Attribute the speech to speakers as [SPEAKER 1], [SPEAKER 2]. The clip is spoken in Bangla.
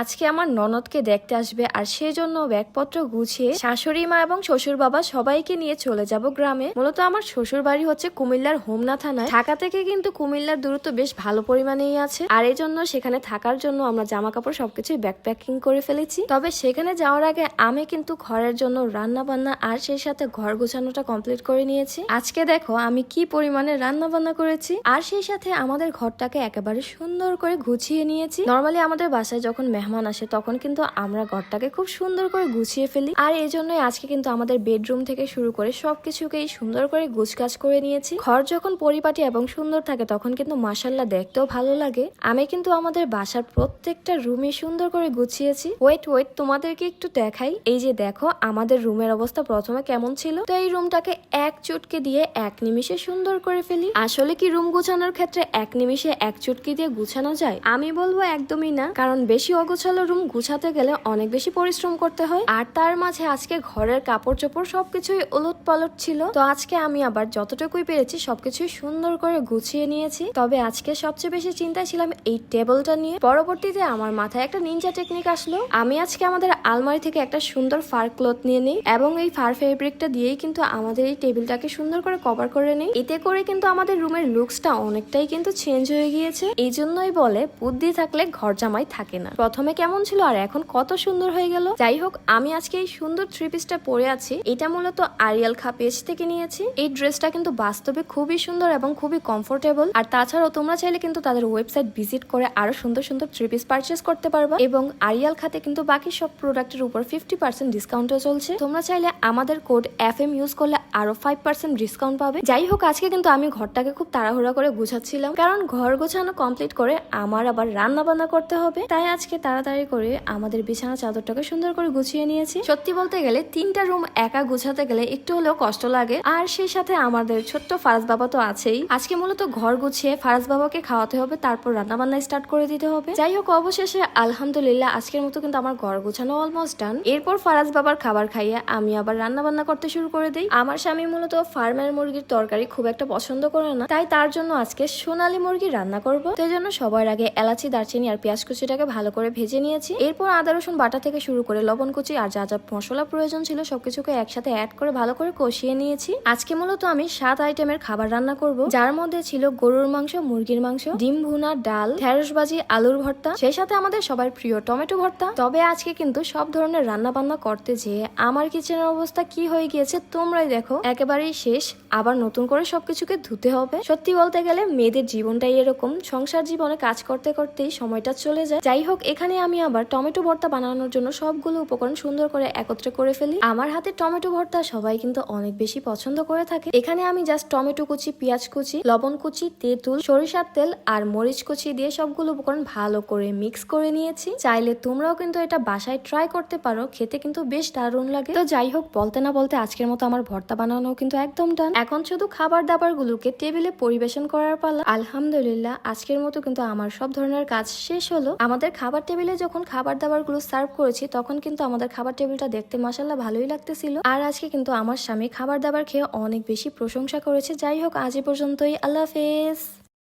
[SPEAKER 1] আজকে আমার ননদকে দেখতে আসবে আর সেজন্য ব্যাগপত্র গুছিয়ে শাশুড়ি মা এবং শ্বশুর বাবা সবাইকে নিয়ে চলে যাব গ্রামে। মূলত আমার শ্বশুর বাড়ি হচ্ছে কুমিল্লার হোমনা থানায়। ঢাকা থেকে কিন্তু কুমিল্লার দূরত্ব বেশ ভালো পরিমাণেই আছে। আর এই জন্য সেখানে থাকার জন্য আমরা জামা কাপড় সবকিছুই ব্যাগ প্যাকিং করে ফেলেছি। তবে সেখানে যাওয়ার আগে আমি কিন্তু ঘরের জন্য রান্না বান্না আর সেই সাথে ঘর গোছানোটা কমপ্লিট করে নিয়েছি। আজকে দেখো আমি কি পরিমাণে রান্না বান্না করেছি। আর সেই সাথে আমাদের ঘরটাকে একেবারে সুন্দর করে গুছিয়ে নিয়েছি। নর্মালি আমাদের বাসায় যখন মেহমান আসে, তখন কিন্তু আমরা ঘরটাকে খুব সুন্দর করে গুছিয়ে ফেলি। আর এই জন্যই আজকে কিন্তু আমাদের বেডরুম থেকে শুরু করে সবকিছুকেই সুন্দর করে গুছকাজ করে নিয়েছি। ঘর যখন পরিপাটি এবং সুন্দর থাকে, তখন কিন্তু মাসাল্লাহ দেখতেও ভালো লাগে। আমি কিন্তু আমাদের বাসার প্রত্যেকটা রুমে সুন্দর করে গুছিয়েছি। ওয়েট ওয়েট, তোমাদেরকে একটু দেখাই। এই যে দেখো, আমাদের রুমের অবস্থা প্রথমে কেমন ছিল। তো এই রুমটাকে এক চুটকে দিয়ে এক নিমিষে সুন্দর করে ফেলি। আসলে কি রুম গুছানোর ক্ষেত্রে এক নিমিষে এক চুটকি দিয়ে গুছানো যায়? আমি বলব একদমই না, কারণ বেশি অগোছালো রুম গুছাতে গেলে অনেক বেশি পরিশ্রম করতে হয়। আর তার মাঝে আজকে ঘরের কাপড় চোপড় সবকিছুই ওলট পালট ছিল। তো আজকে আমি আবার যতটুকুই পেরেছি সবকিছুই সুন্দর করে গুছিয়ে নিয়েছি। তবে আজকে সবচেয়ে বেশি চিন্তায় ছিলাম এই টেবিলটা নিয়ে। পরবর্তীতে আমার মাথায় একটা নিনজা টেকনিক আসলো। আমি আজকে আমাদের আলমারি থেকে একটা সুন্দর ফার ক্লথ নিয়ে নিই এবং এই ফার ফেব্রিকটা দিয়েই কিন্তু আমাদের এই টেবিলটাকে সুন্দর করে কভার করে নিই। এতে করে কিন্তু আমাদের রুমের লুকসটা অনেকটাই কিন্তু চেঞ্জ হয়ে গিয়েছে। এই জন্যই বলে, বুদ্ধি থাকলে ঘর জামাই থাকে না। প্রথমে কেমন ছিল আর এখন কত সুন্দর হয়ে গেল? যাই হোক আমি আজকে এই সুন্দর থ্রি পিসটা পরে আছি। এটা মূলত আরিয়াল খা পেজ থেকে নিয়েছি। এই ড্রেসটা কিন্তু বাস্তবে খুবই সুন্দর এবং খুবই কমফোর্টেবল আর তাছাড়াও তোমরা চাইলে কিন্তু তাদের ওয়েবসাইট ভিজিট করে আরও সুন্দর সুন্দর থ্রি পিস পারচেস করতে পারবা। এবং আরিয়াল খাতে কিন্তু বাকি সব প্রোডাক্টের উপর ফিফটি পার্সেন্ট ডিসকাউন্টও চলছে। তোমরা চাইলে আমাদের কোড এফ এম ইউজ করলে আরও ফাইভ পার্সেন্ট ডিসকাউন্ট পাবে। যাই হোক আজকে কিন্তু আমি ঘরটাকে খুব তাড়াহুড়া করে গুছাচ্ছিলাম। কারণ ঘর গোছানো কমপ্লিট করে আমার আবার রান্না বান্না করতে হবে। তাই আজকে তাড়াতাড়ি করে আমাদের বিছানা চাদরটাকে সুন্দর করে গুছিয়ে নিয়েছি। সত্যি বলতে গেলে তিনটা রুম একা গুছাতে গেলে একটু হলেও কষ্ট লাগে। আর সেই সাথে আমাদের ছোট্ট ফারাজ বাবা তো আছেই। আজকে মূলত ঘর গুছিয়ে ফারাজ বাবাকে খাওয়াতে হবে, তারপর রান্না বান্না স্টার্ট করে দিতে হবে। যাই হোক, অবশেষে আলহামদুলিল্লাহ আজকের মতো কিন্তু আমার ঘর গোছানো অলমোস্ট ডান এরপর ফারাজ বাবার খাবার খাইয়ে আমি আবার রান্না বান্না করতে শুরু করে দিই। আমার স্বামী মূলত ফার্মের মুরগির তরকারি খুব একটা পছন্দ করে না, তাই তার জন্য আজকে সোনালী মুরগি রান্না করব। সেই জন্য সবার আগে এলাচি, দারচিনি আর পেঁয়াজ কুচিটাকে ভালো করে ভেজে নিয়েছি। এরপর আদা, রসুন, বাটা থেকে শুরু করে লবণ, কুচি আর যা যা মশলা প্রয়োজন ছিল সবকিছুকে একসাথে অ্যাড করে ভালো করে কষিয়ে নিয়েছি। আজকে মূলত আমি সাত আইটেমের খাবার রান্না করব। যার মধ্যে ছিল গরুর মাংস, মুরগির মাংস, ডিম ভুনা, ডাল ঢেঁড়স ভাজি, আলুর ভর্তা, সেই সাথে আমাদের সবার প্রিয় টমেটো ভর্তা। তবে আজকে কিন্তু সব ধরনের রান্না বান্না করতে যেয়ে আমার কিচেনের অবস্থা কি হয়ে গিয়েছে তোমরাই দেখো। একেবারেই শেষ, আবার নতুন করে সবকিছুকে ধুতে হবে। সত্যি বলতে গেলে মেয়েদের জীবনটাই এরকম। সংসার জীবনে কাজ করতে করতেই সময়টা চলে যায়। যাই হোক, এখানে আমি আবার টমেটো ভর্তা বানানোর জন্য সবগুলো উপকরণ সুন্দর করে একত্রে করে ফেলি। আমার হাতে টমেটো ভর্তা সবাই কিন্তু অনেক বেশি পছন্দ করে থাকে। এখানে আমি জাস্ট টমেটো কুচি, পেঁয়াজ কুচি, লবণ কুচি, তেঁতুল, সরিষার তেল আর মরিচ কুচি দিয়ে সবগুলো উপকরণ ভালো করে মিক্স করে নিয়েছি। চাইলে তোমরাও কিন্তু এটা বাসায় ট্রাই করতে পারো, খেতে কিন্তু বেশ দারুণ লাগে। তো যাই হোক, বলতে না বলতে আজকের মতো আমার ভর্তা বানানো কিন্তু একদম ডান এখন শুধু খাবার দাবার গুলোকে টেবিলে পরিবেশন করার পালা। আলহামদুলিল্লাহ, আজকের মতো কিন্তু আমার সব ধরনের কাজ শেষ হলো। আমাদের খাবার টেবিলে যখন খাবার দাবারগুলো সার্ভ করেছি, তখন কিন্তু আমাদের খাবার টেবিলটা দেখতে মাসাল্লাহ ভালোই লাগতেছিল। আর আজকে কিন্তু আমার স্বামী খাবার দাবার খেয়ে অনেক বেশি প্রশংসা করেছে। যাই হোক, আজ পর্যন্তই। আল্লাহ হাফেজ।